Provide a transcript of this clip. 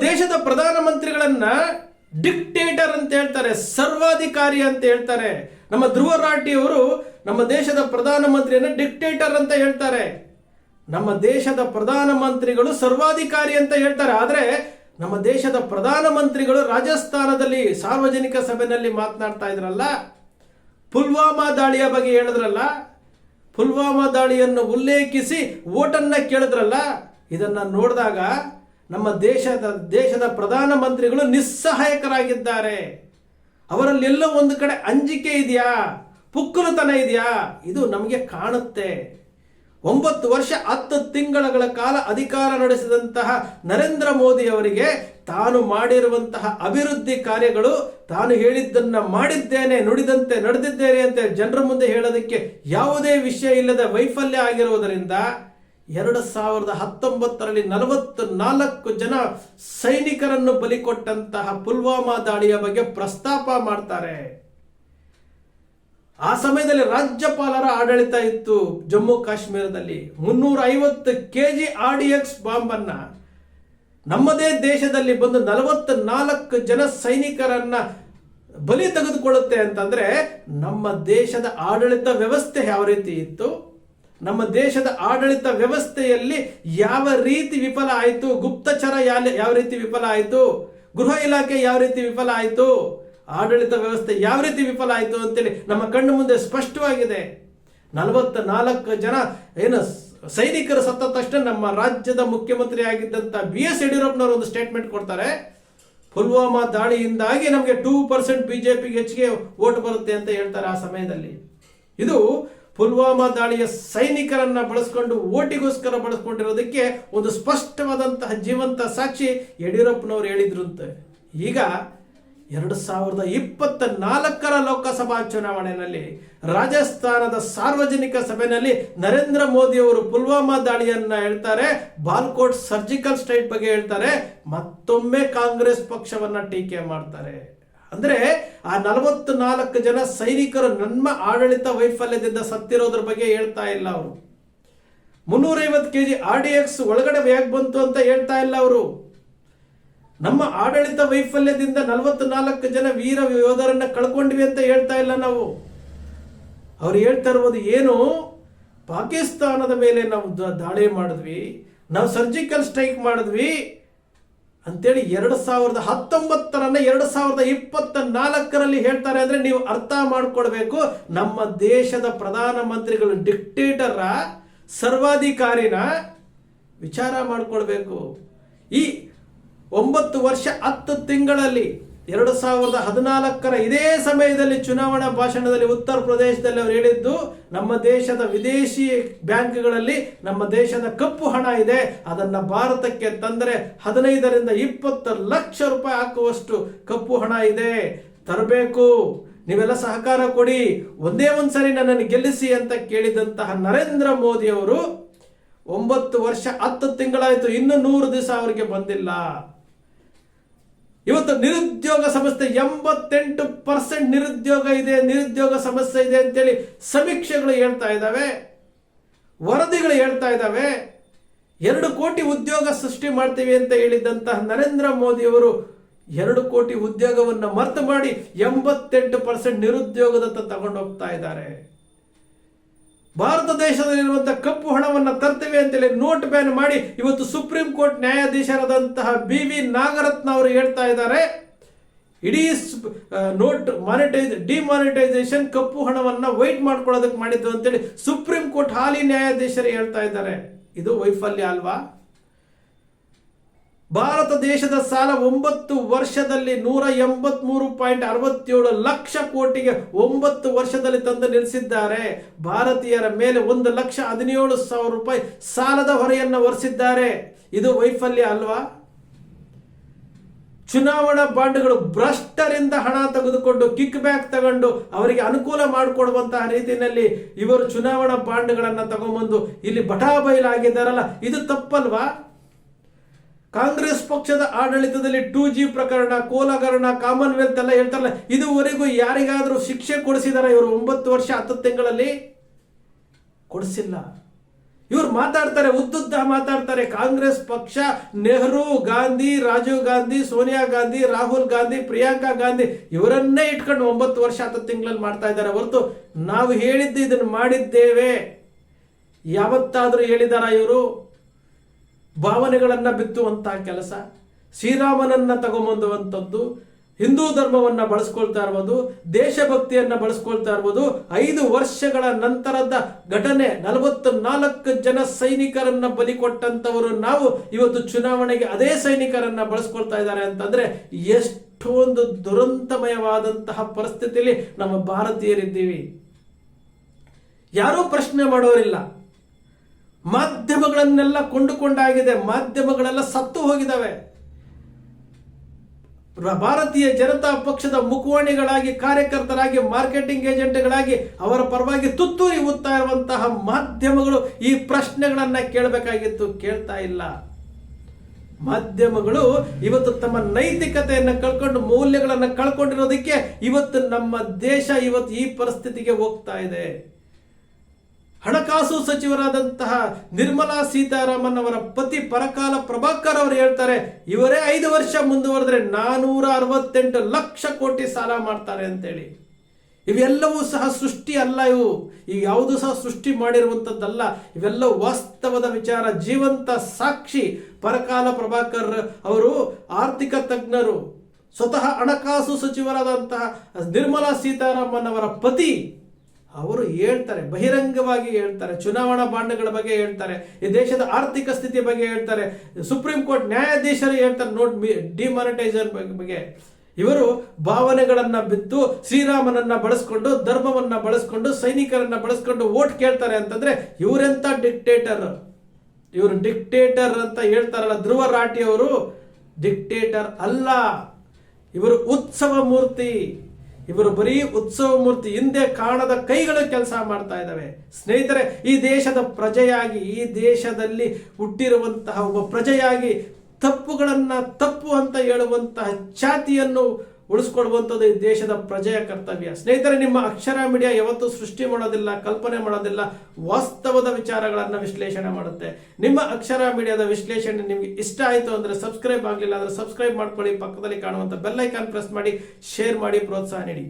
ದೇಶದ ಪ್ರಧಾನಮಂತ್ರಿಗಳನ್ನ ಡಿಕ್ಟೇಟರ್ ಅಂತ ಹೇಳ್ತಾರೆ, ಸರ್ವಾಧಿಕಾರಿ ಅಂತ ಹೇಳ್ತಾರೆ. ನಮ್ಮ ಧ್ರುವ ರಾಟಿ ಅವರು ನಮ್ಮ ದೇಶದ ಪ್ರಧಾನಮಂತ್ರಿಯನ್ನ ಡಿಕ್ಟೇಟರ್ ಅಂತ ಹೇಳ್ತಾರೆ. ನಮ್ಮ ದೇಶದ ಪ್ರಧಾನಮಂತ್ರಿಗಳು ಸರ್ವಾಧಿಕಾರಿ ಅಂತ ಹೇಳ್ತಾರೆ. ಆದ್ರೆ ನಮ್ಮ ದೇಶದ ಪ್ರಧಾನಮಂತ್ರಿಗಳು ರಾಜಸ್ಥಾನದಲ್ಲಿ ಸಾರ್ವಜನಿಕ ಸಭೆಯಲ್ಲಿ ಮಾತನಾಡ್ತಾ ಇದ್ರಲ್ಲ? ಪುಲ್ವಾಮಾ ದಾಳಿಯ ಬಗ್ಗೆ ಹೇಳಿದ್ರಲ್ಲ? ಪುಲ್ವಾಮಾ ದಾಳಿಯನ್ನು ಉಲ್ಲೇಖಿಸಿ ಓಟನ್ನ ಕೇಳಿದ್ರಲ್ಲ? ಇದನ್ನ ನೋಡಿದಾಗ ನಮ್ಮ ದೇಶದ ದೇಶದ ಪ್ರಧಾನಮಂತ್ರಿಗಳು ನಿಸ್ಸಹಾಯಕರಾಗಿದ್ದಾರೆ. ಅವರಲ್ಲೆಲ್ಲ ಒಂದು ಕಡೆ ಅಂಜಿಕೆ ಇದೆಯಾ? ಪುಕ್ಕಲುತನ ಇದೆಯಾ? ಇದು ನಮಗೆ ಕಾಣುತ್ತೆ. ಒಂಬತ್ತು ವರ್ಷ, ಹತ್ತು ತಿಂಗಳ ಕಾಲ ಅಧಿಕಾರ ನಡೆಸಿದಂತಹ ನರೇಂದ್ರ ಮೋದಿ ಅವರಿಗೆ ತಾನು ಮಾಡಿರುವಂತಹ ಅಭಿವೃದ್ಧಿ ಕಾರ್ಯಗಳು, ತಾನು ಹೇಳಿದ್ದನ್ನ ಮಾಡಿದ್ದೇನೆ, ನುಡಿದಂತೆ ನಡೆದಿದ್ದೇನೆ ಅಂತ ಜನರ ಮುಂದೆ ಹೇಳೋದಕ್ಕೆ ಯಾವುದೇ ವಿಷಯ ಇಲ್ಲದ ವೈಫಲ್ಯ ಆಗಿರುವುದರಿಂದ ಎರಡು ಸಾವಿರದ ಹತ್ತೊಂಬತ್ತರಲ್ಲಿ ನಲವತ್ತು ನಾಲ್ಕು ಜನ ಸೈನಿಕರನ್ನು ಬಲಿ ಕೊಟ್ಟಂತಹ ಪುಲ್ವಾಮಾ ದಾಳಿಯ ಬಗ್ಗೆ ಪ್ರಸ್ತಾಪ ಮಾಡ್ತಾರೆ. ಆ ಸಮಯದಲ್ಲಿ ರಾಜ್ಯಪಾಲರ ಆಡಳಿತ ಇತ್ತು ಜಮ್ಮು ಕಾಶ್ಮೀರದಲ್ಲಿ. ಮುನ್ನೂರ ಐವತ್ತು ಕೆ ಜಿ ಆರ್ ನಮ್ಮದೇ ದೇಶದಲ್ಲಿ ಬಂದು ನಲವತ್ತು ನಾಲ್ಕು ಜನ ಸೈನಿಕರನ್ನ ಬಲಿ ತೆಗೆದುಕೊಳ್ಳುತ್ತೆ ಅಂತಂದ್ರೆ ನಮ್ಮ ದೇಶದ ಆಡಳಿತ ವ್ಯವಸ್ಥೆ ಯಾವ ರೀತಿ ಇತ್ತು? ನಮ್ಮ ದೇಶದ ಆಡಳಿತ ವ್ಯವಸ್ಥೆಯಲ್ಲಿ ಯಾವ ರೀತಿ ವಿಫಲ ಆಯಿತು? ಗುಪ್ತಚರ ಯಾವ ರೀತಿ ವಿಫಲ ಆಯಿತು? ಗೃಹ ಇಲಾಖೆ ಯಾವ ರೀತಿ ವಿಫಲ ಆಯಿತು? ಆಡಳಿತ ವ್ಯವಸ್ಥೆ ಯಾವ ರೀತಿ ವಿಫಲ ಆಯಿತು ಅಂತೇಳಿ ನಮ್ಮ ಕಣ್ಣು ಮುಂದೆ ಸ್ಪಷ್ಟವಾಗಿದೆ. ನಲವತ್ತ ನಾಲ್ಕು ಜನ ಏನು ಸೈನಿಕರು ಸತ್ತ ತಕ್ಷಣ ನಮ್ಮ ರಾಜ್ಯದ ಮುಖ್ಯಮಂತ್ರಿ ಆಗಿದ್ದಂಥ ಬಿ ಎಸ್ ಯಡಿಯೂರಪ್ಪನವರು ಒಂದು ಸ್ಟೇಟ್ಮೆಂಟ್ ಕೊಡ್ತಾರೆ. ಪುಲ್ವಾಮಾ ದಾಳಿಯಿಂದಾಗಿ ನಮಗೆ ಟೂ ಪರ್ಸೆಂಟ್ ಬಿಜೆಪಿಗೆ ಹೆಚ್ಚಿಗೆ ಓಟ್ ಬರುತ್ತೆ ಅಂತ ಹೇಳ್ತಾರೆ ಆ ಸಮಯದಲ್ಲಿ. ಇದು ಪುಲ್ವಾಮಾ ದಾಳಿಯ ಸೈನಿಕರನ್ನ ಬಳಸ್ಕೊಂಡು, ಓಟಿಗೋಸ್ಕರ ಬಳಸ್ಕೊಂಡಿರೋದಕ್ಕೆ ಒಂದು ಸ್ಪಷ್ಟವಾದಂತಹ ಜೀವಂತ ಸಾಕ್ಷಿ ಯಡಿಯೂರಪ್ಪನವರು ಹೇಳಿದ್ರಂತೆ ಈಗ ಎರಡು ಸಾವಿರದ ಇಪ್ಪತ್ತ ನಾಲ್ಕರ ಲೋಕಸಭಾ ಚುನಾವಣೆಯಲ್ಲಿ, ರಾಜಸ್ಥಾನದ ಸಾರ್ವಜನಿಕ ಸಭೆಯಲ್ಲಿ ನರೇಂದ್ರ ಮೋದಿ ಅವರು ಪುಲ್ವಾಮಾ ದಾಳಿಯನ್ನ ಹೇಳ್ತಾರೆ, ಬಾಲ್ಕೋಟ್ ಸರ್ಜಿಕಲ್ ಸ್ಟ್ರೈಕ್ ಬಗ್ಗೆ ಹೇಳ್ತಾರೆ, ಮತ್ತೊಮ್ಮೆ ಕಾಂಗ್ರೆಸ್ ಪಕ್ಷವನ್ನ ಟೀಕೆ ಮಾಡ್ತಾರೆ. ಅಂದ್ರೆ ಆ ನಲವತ್ತು ನಾಲ್ಕು ಜನ ಸೈನಿಕರು ನಮ್ಮ ಆಡಳಿತ ವೈಫಲ್ಯದಿಂದ ಸತ್ತಿರೋದ್ರ ಬಗ್ಗೆ ಹೇಳ್ತಾ ಇಲ್ಲ ಅವರು. ಮುನ್ನೂರೈವತ್ತು K G R D X ಒಳಗಡೆ ಯಾಕೆ ಬಂತು ಅಂತ ಹೇಳ್ತಾ ಇಲ್ಲ ಅವರು. ನಮ್ಮ ಆಡಳಿತ ವೈಫಲ್ಯದಿಂದ ನಲವತ್ತು ನಾಲ್ಕು ಜನ ವೀರ ಯೋಧರನ್ನ ಕಳ್ಕೊಂಡ್ವಿ ಅಂತ ಹೇಳ್ತಾ ಇಲ್ಲ ನಾವು. ಅವ್ರು ಹೇಳ್ತಾ ಇರ್ಬೋದು ಏನು, ಪಾಕಿಸ್ತಾನದ ಮೇಲೆ ನಾವು ದಾಳಿ ಮಾಡಿದ್ವಿ, ನಾವು ಸರ್ಜಿಕಲ್ ಸ್ಟ್ರೈಕ್ ಮಾಡಿದ್ವಿ ಅಂತೇಳಿ ಎರಡು ಸಾವಿರದ ಹತ್ತೊಂಬತ್ತರನ್ನ ಎರಡು ಸಾವಿರದ ಇಪ್ಪತ್ತ ನಾಲ್ಕರಲ್ಲಿ ಹೇಳ್ತಾರೆ ಅಂದ್ರೆ ನೀವು ಅರ್ಥ ಮಾಡ್ಕೊಳ್ಬೇಕು. ನಮ್ಮ ದೇಶದ ಪ್ರಧಾನಮಂತ್ರಿಗಳು ಡಿಕ್ಟೇಟರ ಸರ್ವಾಧಿಕಾರಿನ ವಿಚಾರ ಮಾಡ್ಕೊಳ್ಬೇಕು. ಈ ಒಂಬತ್ತು ವರ್ಷ ಹತ್ತು ತಿಂಗಳಲ್ಲಿ ಎರಡು ಸಾವಿರದ ಹದಿನಾಲ್ಕರ ಇದೇ ಸಮಯದಲ್ಲಿ ಚುನಾವಣಾ ಭಾಷಣದಲ್ಲಿ ಉತ್ತರ ಪ್ರದೇಶದಲ್ಲಿ ಅವರು ಹೇಳಿದ್ದು, ನಮ್ಮ ದೇಶದ ವಿದೇಶಿ ಬ್ಯಾಂಕ್ಗಳಲ್ಲಿ ನಮ್ಮ ದೇಶದ ಕಪ್ಪು ಹಣ ಇದೆ, ಅದನ್ನು ಭಾರತಕ್ಕೆ ತಂದರೆ ಹದಿನೈದರಿಂದ ಇಪ್ಪತ್ತು ಲಕ್ಷ ರೂಪಾಯಿ ಹಾಕುವಷ್ಟು ಕಪ್ಪು ಹಣ ಇದೆ. ತರಬೇಕು. ನೀವೆಲ್ಲ ಸಹಕಾರ ಕೊಡಿ. ಒಂದೇ ಒಂದು ಸರಿ ನನ್ನನ್ನು ಗೆಲ್ಲಿಸಿ ಅಂತ ಕೇಳಿದಂತಹ ನರೇಂದ್ರ ಮೋದಿ ಅವರು, ಒಂಬತ್ತು ವರ್ಷ ಹತ್ತು ತಿಂಗಳಾಯಿತು, ಇನ್ನೂ ನೂರು ದಿವಸ ಅವರಿಗೆ ಬಂದಿಲ್ಲ. ಇವತ್ತು ನಿರುದ್ಯೋಗ ಸಮಸ್ಯೆ ಎಂಬತ್ತೆಂಟು ಪರ್ಸೆಂಟ್ ನಿರುದ್ಯೋಗ ಇದೆ, ನಿರುದ್ಯೋಗ ಸಮಸ್ಯೆ ಇದೆ ಅಂತೇಳಿ ಸಮೀಕ್ಷೆಗಳು ಹೇಳ್ತಾ ಇದ್ದಾವೆ, ವರದಿಗಳು ಹೇಳ್ತಾ ಇದ್ದಾವೆ. ಎರಡು ಕೋಟಿ ಉದ್ಯೋಗ ಸೃಷ್ಟಿ ಮಾಡ್ತೀವಿ ಅಂತ ಹೇಳಿದಂತಹ ನರೇಂದ್ರ ಮೋದಿ ಅವರು ಎರಡು ಕೋಟಿ ಉದ್ಯೋಗವನ್ನು ಮರ್ತು ಮಾಡಿ ಎಂಬತ್ತೆಂಟು ಪರ್ಸೆಂಟ್ ನಿರುದ್ಯೋಗದತ್ತ ತಗೊಂಡೋಗ್ತಾ ಇದ್ದಾರೆ. ಭಾರತ ದೇಶದಲ್ಲಿರುವಂತಹ ಕಪ್ಪು ಹಣವನ್ನು ತರ್ತೇವೆ ಅಂತೇಳಿ ನೋಟ್ ಬ್ಯಾನ್ ಮಾಡಿ ಇವತ್ತು ಸುಪ್ರೀಂ ಕೋರ್ಟ್ ನ್ಯಾಯಾಧೀಶರಾದಂತಹ ಬಿ ವಿ ನಾಗರತ್ನ ಅವರು ಹೇಳ್ತಾ ಇದ್ದಾರೆ. ಇಡೀ ನೋಟ್ ಮಾನಿಟೈಸ್ ಡಿಮಾನಿಟೈಸೇಷನ್ ಕಪ್ಪು ಹಣವನ್ನ ವೈಟ್ ಮಾಡ್ಕೊಳ್ಳೋದಕ್ಕೆ ಮಾಡಿದ್ದು ಅಂತೇಳಿ ಸುಪ್ರೀಂ ಕೋರ್ಟ್ ಹಾಲಿ ನ್ಯಾಯಾಧೀಶರು ಹೇಳ್ತಾ ಇದ್ದಾರೆ. ಇದು ವೈಫಲ್ಯ ಅಲ್ವಾ? ಭಾರತ ದೇಶದ ಸಾಲ ಒಂಬತ್ತು ವರ್ಷದಲ್ಲಿ ನೂರ ಎಂಬತ್ಮೂರು ಪಾಯಿಂಟ್ ಅರವತ್ತೇಳು ಲಕ್ಷ ಕೋಟಿಗೆ ಒಂಬತ್ತು ವರ್ಷದಲ್ಲಿ ತಂದು ನಿಲ್ಲಿಸಿದ್ದಾರೆ. ಭಾರತೀಯರ ಮೇಲೆ ಒಂದು ಲಕ್ಷ ಹದಿನೇಳು ಸಾವಿರ ರೂಪಾಯಿ ಸಾಲದ ಹೊರೆಯನ್ನು ಹೊರಿಸಿದ್ದಾರೆ ಇದು ವೈಫಲ್ಯ ಅಲ್ವಾ? ಚುನಾವಣಾ ಬಾಂಡ್ಗಳು ಭ್ರಷ್ಟರಿಂದ ಹಣ ತೆಗೆದುಕೊಂಡು ಕಿಕ್ ಬ್ಯಾಕ್ ತಗೊಂಡು ಅವರಿಗೆ ಅನುಕೂಲ ಮಾಡಿಕೊಡುವಂತಹ ರೀತಿಯಲ್ಲಿ ಇವರು ಚುನಾವಣಾ ಬಾಂಡ್ಗಳನ್ನ ತಗೊಂಬಂದು ಇಲ್ಲಿ ಬಟಾಬೈಲಾಗಿದ್ದಾರಲ್ಲ, ಇದು ತಪ್ಪಲ್ವಾ? ಕಾಂಗ್ರೆಸ್ ಪಕ್ಷದ ಆಡಳಿತದಲ್ಲಿ ಟೂ ಜಿ ಪ್ರಕರಣ ಕೋಲಾಗರಣ ಕಾಮನ್ವೆಲ್ತ್ ಎಲ್ಲ ಹೇಳ್ತಾರಲ್ಲ, ಇದುವರೆಗೂ ಯಾರಿಗಾದರೂ ಶಿಕ್ಷೆ ಕೊಡಿಸಿದಾರ ಇವರು? ಒಂಬತ್ತು ವರ್ಷ ಹತ್ತು ತಿಂಗಳಲ್ಲಿ? ಕೊಡಿಸಿಲ್ಲ. ಇವ್ರು ಮಾತಾಡ್ತಾರೆ, ಉದ್ದುದ್ದ ಮಾತಾಡ್ತಾರೆ. ಕಾಂಗ್ರೆಸ್ ಪಕ್ಷ, ನೆಹರು, ಗಾಂಧಿ, ರಾಜೀವ್ ಗಾಂಧಿ, ಸೋನಿಯಾ ಗಾಂಧಿ, ರಾಹುಲ್ ಗಾಂಧಿ, ಪ್ರಿಯಾಂಕಾ ಗಾಂಧಿ, ಇವರನ್ನೇ ಇಟ್ಕೊಂಡು ಒಂಬತ್ತು ವರ್ಷ ಹತ್ತು ತಿಂಗಳಲ್ಲಿ ಮಾಡ್ತಾ ಇದ್ದಾರೆ. ಹೊರತು ನಾವು ಹೇಳಿದ್ದು ಇದನ್ನು ಮಾಡಿದ್ದೇವೆ. ಯಾವತ್ತಾದರೂ ಹೇಳಿದಾರ ಇವರು? ಭಾವನೆಗಳನ್ನ ಬಿತ್ತುವಂತಹ ಕೆಲಸ, ಶ್ರೀರಾಮನನ್ನ ತಗೊಂಬಂದುವಂಥದ್ದು, ಹಿಂದೂ ಧರ್ಮವನ್ನ ಬಳಸ್ಕೊಳ್ತಾ ಇರ್ಬೋದು, ದೇಶಭಕ್ತಿಯನ್ನ ಬಳಸ್ಕೊಳ್ತಾ ಇರ್ಬೋದು, ಐದು ವರ್ಷಗಳ ನಂತರದ ಘಟನೆ ನಲವತ್ತು ನಾಲ್ಕು ಜನ ಸೈನಿಕರನ್ನ ಬಲಿ ಕೊಟ್ಟಂತವರು ನಾವು ಇವತ್ತು ಚುನಾವಣೆಗೆ ಅದೇ ಸೈನಿಕರನ್ನ ಬಳಸ್ಕೊಳ್ತಾ ಇದ್ದಾರೆ ಅಂತಂದ್ರೆ ಎಷ್ಟೊಂದು ದುರಂತಮಯವಾದಂತಹ ಪರಿಸ್ಥಿತಿಯಲ್ಲಿ ನಮ್ಮ ಭಾರತೀಯರಿದ್ದೀವಿ. ಯಾರೂ ಪ್ರಶ್ನೆ ಮಾಡೋರಿಲ್ಲ. ಮಾಧ್ಯಮಗಳನ್ನೆಲ್ಲ ಕೊಂಡುಕೊಂಡಾಗಿದೆ, ಮಾಧ್ಯಮಗಳೆಲ್ಲ ಸತ್ತು ಹೋಗಿದ್ದಾವೆ. ಭಾರತೀಯ ಜನತಾ ಪಕ್ಷದ ಮುಖವಾಣಿಗಳಾಗಿ, ಕಾರ್ಯಕರ್ತರಾಗಿ, ಮಾರ್ಕೆಟಿಂಗ್ ಏಜೆಂಟ್ಗಳಾಗಿ ಅವರ ಪರವಾಗಿ ತುತ್ತೂರಿ ಊದ್ತಾ ಇರುವಂತಹ ಮಾಧ್ಯಮಗಳು ಈ ಪ್ರಶ್ನೆಗಳನ್ನ ಕೇಳಬೇಕಾಗಿತ್ತು, ಕೇಳ್ತಾ ಇಲ್ಲ. ಮಾಧ್ಯಮಗಳು ಇವತ್ತು ತಮ್ಮ ನೈತಿಕತೆಯನ್ನು ಕಳ್ಕೊಂಡು ಮೌಲ್ಯಗಳನ್ನು ಕಳ್ಕೊಂಡಿರೋದಕ್ಕೆ ಇವತ್ತು ನಮ್ಮ ದೇಶ ಇವತ್ತು ಈ ಪರಿಸ್ಥಿತಿಗೆ ಹೋಗ್ತಾ ಇದೆ. ಹಣಕಾಸು ಸಚಿವರಾದಂತಹ ನಿರ್ಮಲಾ ಸೀತಾರಾಮನ್ ಅವರ ಪತಿ ಪರಕಾಲ ಪ್ರಭಾಕರ್ ಅವರು ಹೇಳ್ತಾರೆ, ಇವರೇ ಐದು ವರ್ಷ ಮುಂದುವರೆದ್ರೆ ನಾನೂರ ಅರವತ್ತೆಂಟು ಲಕ್ಷ ಕೋಟಿ ಸಾಲ ಮಾಡ್ತಾರೆ ಅಂತೇಳಿ. ಇವೆಲ್ಲವೂ ಸಹ ಸೃಷ್ಟಿ ಅಲ್ಲ ಇವು. ಈ ಯಾವುದು ಸಹ ಸೃಷ್ಟಿ ಮಾಡಿರುವಂಥದ್ದಲ್ಲ. ಇವೆಲ್ಲ ವಾಸ್ತವದ ವಿಚಾರ, ಜೀವಂತ ಸಾಕ್ಷಿ. ಪರಕಾಲ ಪ್ರಭಾಕರ್ ಅವರು ಆರ್ಥಿಕ ತಜ್ಞರು, ಸ್ವತಃ ಹಣಕಾಸು ಸಚಿವರಾದಂತಹ ನಿರ್ಮಲಾ ಸೀತಾರಾಮನ್ ಅವರ ಪತಿ ಅವರು ಹೇಳ್ತಾರೆ, ಬಹಿರಂಗವಾಗಿ ಹೇಳ್ತಾರೆ, ಚುನಾವಣಾ ಬಾಂಡ್ಗಳ ಬಗ್ಗೆ ಹೇಳ್ತಾರೆ, ಈ ದೇಶದ ಆರ್ಥಿಕ ಸ್ಥಿತಿ ಬಗ್ಗೆ ಹೇಳ್ತಾರೆ, ಸುಪ್ರೀಂ ಕೋರ್ಟ್ ನ್ಯಾಯಾಧೀಶರು ಹೇಳ್ತಾರೆ ನೋಟ್ ಡಿಮಾನಿಟೈಸರ್ ಬಗ್ಗೆ. ಇವರು ಭಾವನೆಗಳನ್ನ ಬಿತ್ತು, ಶ್ರೀರಾಮನನ್ನ ಬಳಸ್ಕೊಂಡು, ಧರ್ಮವನ್ನ ಬಳಸ್ಕೊಂಡು, ಸೈನಿಕರನ್ನ ಬಳಸ್ಕೊಂಡು ಓಟ್ ಕೇಳ್ತಾರೆ ಅಂತಂದ್ರೆ ಇವರೆಂತ ಡಿಕ್ಟೇಟರ್? ಇವರು ಡಿಕ್ಟೇಟರ್ ಅಂತ ಹೇಳ್ತಾರಲ್ಲ, ಧ್ರುವ ರಾಠಿ ಡಿಕ್ಟೇಟರ್ ಅಲ್ಲ. ಇವರು ಉತ್ಸವ ಮೂರ್ತಿ. ಇವರು ಬರೀ ಉತ್ಸವ ಮೂರ್ತಿ ಹಿಂದೆ ಕಾಣದ ಕೈಗಳು ಕೆಲಸ ಮಾಡ್ತಾ ಇದ್ದಾವೆ. ಸ್ನೇಹಿತರೆ, ಈ ದೇಶದ ಪ್ರಜೆಯಾಗಿ, ಈ ದೇಶದಲ್ಲಿ ಹುಟ್ಟಿರುವಂತಹ ಒಬ್ಬ ಪ್ರಜೆಯಾಗಿ ತಪ್ಪುಗಳನ್ನು ತಪ್ಪು ಅಂತ ಹೇಳುವಂತಹ ಛಾತಿಯನ್ನು ಉಳಿಸ್ಕೊಡುವಂಥದ್ದು ಈ ದೇಶದ ಪ್ರಜೆಯ ಕರ್ತವ್ಯ. ಸ್ನೇಹಿತರೆ, ನಿಮ್ಮ ಅಕ್ಷರ ಮೀಡಿಯಾ ಯಾವತ್ತೂ ಸೃಷ್ಟಿ ಮಾಡೋದಿಲ್ಲ, ಕಲ್ಪನೆ ಮಾಡೋದಿಲ್ಲ, ವಾಸ್ತವದ ವಿಚಾರಗಳನ್ನು ವಿಶ್ಲೇಷಣೆ ಮಾಡುತ್ತೆ. ನಿಮ್ಮ ಅಕ್ಷರ ಮೀಡಿಯಾದ ವಿಶ್ಲೇಷಣೆ ನಿಮಗೆ ಇಷ್ಟ ಆಯಿತು ಅಂದರೆ ಸಬ್ಸ್ಕ್ರೈಬ್ ಆಗಲಿಲ್ಲ ಅಂದರೆ ಸಬ್ಸ್ಕ್ರೈಬ್ ಮಾಡ್ಕೊಳ್ಳಿ. ಪಕ್ಕದಲ್ಲಿ ಕಾಣುವಂಥ ಬೆಲ್ ಐಕಾನ್ ಪ್ರೆಸ್ ಮಾಡಿ, ಶೇರ್ ಮಾಡಿ, ಪ್ರೋತ್ಸಾಹ ನೀಡಿ.